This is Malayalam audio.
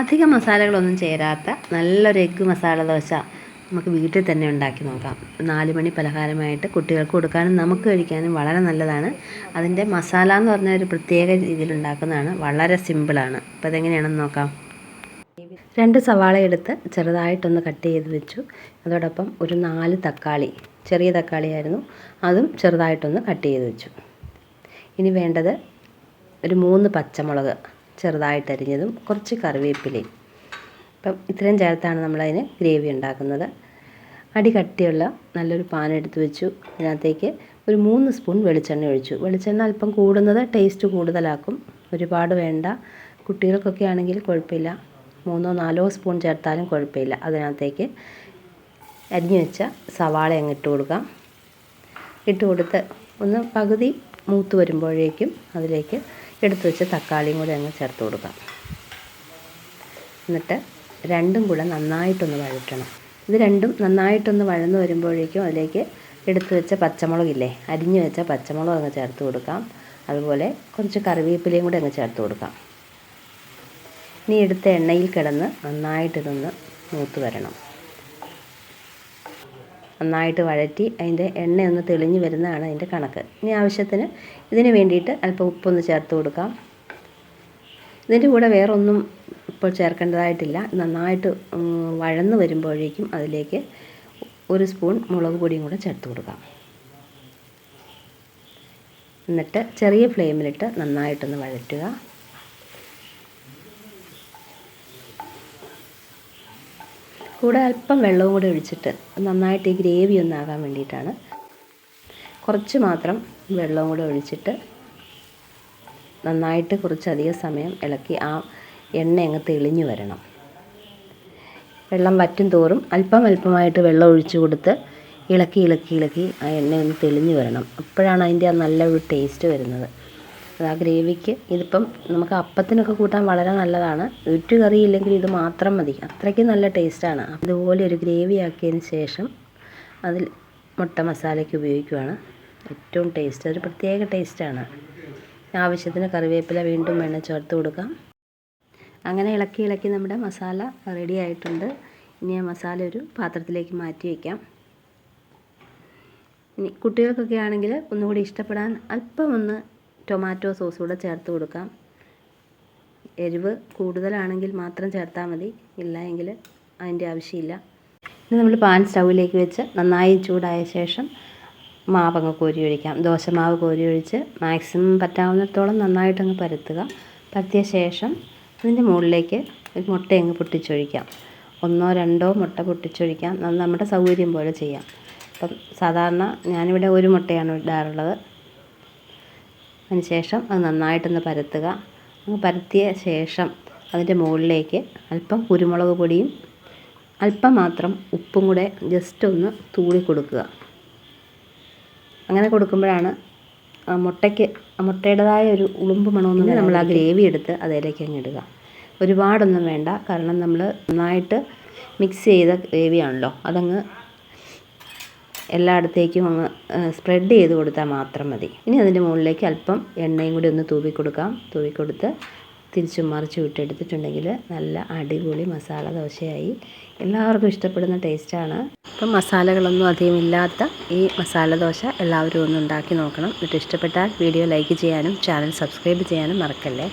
അധികം മസാലകളൊന്നും ചേരാത്ത നല്ലൊരു എഗ്ഗ് മസാല ദോശ നമുക്ക് വീട്ടിൽ തന്നെ ഉണ്ടാക്കി നോക്കാം. നാല് മണി പലഹാരമായിട്ട് കുട്ടികൾക്ക് കൊടുക്കാനും നമുക്ക് കഴിക്കാനും വളരെ നല്ലതാണ്. അതിന്റെ മസാല എന്ന് പറഞ്ഞ ഒരു പ്രത്യേക രീതിയിൽ ഉണ്ടാക്കുന്നതാണ്. വളരെ സിമ്പിളാണ് അപ്പോൾ അതെങ്ങനെയാണെന്ന് നോക്കാം. രണ്ട് സവാള എടുത്ത് ചെറുതായിട്ടൊന്ന് കട്ട് ചെയ്ത് വെച്ചു. അതോടൊപ്പം ഒരു നാല് തക്കാളി ചെറിയ തക്കാളിയായിരുന്നു അതും ചെറുതായിട്ടൊന്ന് കട്ട് ചെയ്ത് വെച്ചു. ഇനി വേണ്ടത് ഒരു മൂന്ന് പച്ചമുളക്. ചെറുതായിട്ട് അരിഞ്ഞതും കുറച്ച് കറിവേപ്പിലയും. അപ്പം ഇത്രയും ചേർത്താണ് നമ്മളതിന് ഗ്രേവി ഉണ്ടാക്കുന്നത്. അടി കട്ടിയുള്ള നല്ലൊരു പാൻ എടുത്ത് വെച്ചു. അതിനകത്തേക്ക് ഒരു മൂന്ന് സ്പൂൺ വെളിച്ചെണ്ണ ഒഴിച്ചു. വെളിച്ചെണ്ണ അല്പം കൂടുന്നത് ടേസ്റ്റ് കൂടുതലാക്കും. ഒരുപാട് വേണ്ട. കുട്ടികൾക്കൊക്കെ ആണെങ്കിൽ കുഴപ്പമില്ല. മൂന്നോ നാലോ സ്പൂൺ ചേർത്താലും കുഴപ്പമില്ല. അതിനകത്തേക്ക് അരിഞ്ഞു വെച്ച സവാള അങ്ങ് ഇട്ട് കൊടുക്കാം. ഇട്ട് കൊടുത്ത് ഒന്ന് പകുതി മൂത്ത് വരുമ്പോഴേക്കും അതിലേക്ക് എടുത്തു വെച്ച് തക്കാളിയും കൂടി അങ്ങ് ചേർത്ത് കൊടുക്കാം. എന്നിട്ട് രണ്ടും കൂടെ നന്നായിട്ടൊന്ന് വഴറ്റണം. ഇത് രണ്ടും നന്നായിട്ടൊന്ന് വഴന്ന് വരുമ്പോഴേക്കും അതിലേക്ക് എടുത്തു വെച്ച പച്ചമുളകില്ലേ അരിഞ്ഞു വെച്ച പച്ചമുളക് അങ്ങ് ചേർത്ത് കൊടുക്കാം. അതുപോലെ കുറച്ച് കറിവേപ്പിലയും കൂടി അങ്ങ് ചേർത്ത് കൊടുക്കാം. ഇനി എടുത്ത എണ്ണയിൽ കിടന്ന് നന്നായിട്ടിതൊന്ന് മൂത്ത് വരണം. നന്നായിട്ട് വഴറ്റി അതിന്റെ എണ്ണയൊന്ന് തെളിഞ്ഞു വരുന്നതാണ് അതിന്റെ കണക്ക്. ഇനി ആവശ്യത്തിന് ഇതിന് വേണ്ടിയിട്ട് അല്പം ഉപ്പൊന്ന് ചേർത്ത് കൊടുക്കാം. ഇതിന്റെ കൂടെ വേറൊന്നും ഇപ്പോൾ ചേർക്കേണ്ടതായിട്ടില്ല. നന്നായിട്ട് വഴന്ന് വരുമ്പോഴേക്കും അതിലേക്ക് ഒരു സ്പൂൺ മുളക് പൊടിയും കൂടെ ചേർത്ത് കൊടുക്കാം. എന്നിട്ട് ചെറിയ ഫ്ലെയിമിലിട്ട് നന്നായിട്ടൊന്ന് വഴറ്റുക. കൂടെ അല്പം വെള്ളവും കൂടെ ഒഴിച്ചിട്ട് നന്നായിട്ട് ഈ ഗ്രേവി ഒന്നാകാൻ വേണ്ടിയിട്ടാണ്. കുറച്ച് മാത്രം വെള്ളവും കൂടെ ഒഴിച്ചിട്ട് നന്നായിട്ട് കുറച്ചധികം സമയം ഇളക്കി ആ എണ്ണ അങ്ങ് തെളിഞ്ഞു വരണം. വെള്ളം വറ്റും തോറും അല്പം അല്പമായിട്ട് വെള്ളം ഒഴിച്ചു കൊടുത്ത് ഇളക്കി ഇളക്കി ഇളക്കി ആ എണ്ണ ഒന്ന് തെളിഞ്ഞു വരണം. അപ്പോഴാണ് അതിന്റെ ആ നല്ല ഒരു ടേസ്റ്റ് വരുന്നത്. ആ ഗ്രേവിക്ക്. ഇതിപ്പം നമുക്ക് അപ്പത്തിനൊക്കെ കൂട്ടാൻ വളരെ നല്ലതാണ്. ഒരു കറി ഇല്ലെങ്കിൽ ഇത് മാത്രം മതി. അത്രയ്ക്ക് നല്ല ടേസ്റ്റാണ് അതുപോലെ ഒരു ഗ്രേവി ആക്കിയതിന് ശേഷം അതിൽ മുട്ട മസാലയ്ക്ക് ഉപയോഗിക്കുകയാണ് ഏറ്റവും ടേസ്റ്റ് ഒരു പ്രത്യേക ടേസ്റ്റാണ് ആവശ്യത്തിന് കറിവേപ്പില വീണ്ടും വേണം ചേർത്ത് കൊടുക്കാം. അങ്ങനെ ഇളക്കി ഇളക്കി നമ്മുടെ മസാല റെഡി ആയിട്ടുണ്ട്. ഇനി ആ മസാല ഒരു പാത്രത്തിലേക്ക് മാറ്റി വയ്ക്കാം ഇനി കുട്ടികൾക്കൊക്കെ ആണെങ്കിൽ ഒന്നുകൂടി ഇഷ്ടപ്പെടാൻ അല്പം ഒന്ന് ടൊമാറ്റോ സോസ് കൂടെ ചേർത്ത് കൊടുക്കാം. എരിവ് കൂടുതലാണെങ്കിൽ മാത്രം ചേർത്താൽ മതി. ഇല്ല എങ്കിൽ അതിന്റെ ആവശ്യമില്ല. ഇനി നമ്മൾ പാൻ സ്റ്റൗവിലേക്ക് വെച്ച് നന്നായി ചൂടായ ശേഷം മാവങ്ങ് കോരി ഒഴിക്കാം. ദോശമാവ് കോരി ഒഴിച്ച് മാക്സിമം പറ്റാവുന്നിടത്തോളം നന്നായിട്ടങ്ങ് പരത്തുക. പരത്തിയ ശേഷം അതിന്റെ മുകളിലേക്ക് ഒരു മുട്ടയങ്ങ് പൊട്ടിച്ചൊഴിക്കാം. ഒന്നോ രണ്ടോ മുട്ട പൊട്ടിച്ചൊഴിക്കാം. നമ്മുടെ സൗകര്യം പോലെ ചെയ്യാം. അപ്പം സാധാരണ ഞാനിവിടെ ഒരു മുട്ടയാണ് ഇടാറുള്ളത്. അതിനുശേഷം അത് നന്നായിട്ടൊന്ന് പരത്തുക. പരത്തിയ ശേഷം അതിന്റെ മുകളിലേക്ക് അല്പം കുരുമുളക് പൊടിയും അല്പം മാത്രം ഉപ്പും കൂടെ ജസ്റ്റ് ഒന്ന് തൂളി കൊടുക്കുക. അങ്ങനെ കൊടുക്കുമ്പോഴാണ് മുട്ടയ്ക്ക് മുട്ടയുടേതായ ഒരു ഉളുമ്പ് മണമെന്ന് നമ്മൾ ആ ഗ്രേവി എടുത്ത് അതിലേക്ക് അങ്ങ് ഇടുക. ഒരുപാടൊന്നും വേണ്ട. കാരണം നമ്മൾ നന്നായിട്ട് മിക്സ് ചെയ്ത ഗ്രേവിയാണല്ലോ അതങ്ങ് എല്ലായിടത്തേക്കും അങ്ങ് സ്പ്രെഡ് ചെയ്ത് കൊടുത്താൽ മാത്രം മതി. ഇനി അതിന്റെ മുകളിലേക്ക് അല്പം എണ്ണയും കൂടി ഒന്ന് തൂവി കൊടുക്കാം. തൂവി കൊടുത്ത് തിരിച്ചും മറിച്ച് വിട്ടെടുത്തിട്ടുണ്ടെങ്കിൽ നല്ല അടിപൊളി മസാല ദോശയായി എല്ലാവർക്കും ഇഷ്ടപ്പെടുന്ന ടേസ്റ്റാണ് ഇപ്പം മസാലകളൊന്നും അധികം ഇല്ലാത്ത ഈ മസാല ദോശ എല്ലാവരും ഒന്ന് ഉണ്ടാക്കി നോക്കണം. എന്നിട്ട് ഇഷ്ടപ്പെട്ടാൽ വീഡിയോ ലൈക്ക് ചെയ്യാനും ചാനൽ സബ്സ്ക്രൈബ് ചെയ്യാനും മറക്കല്ലേ?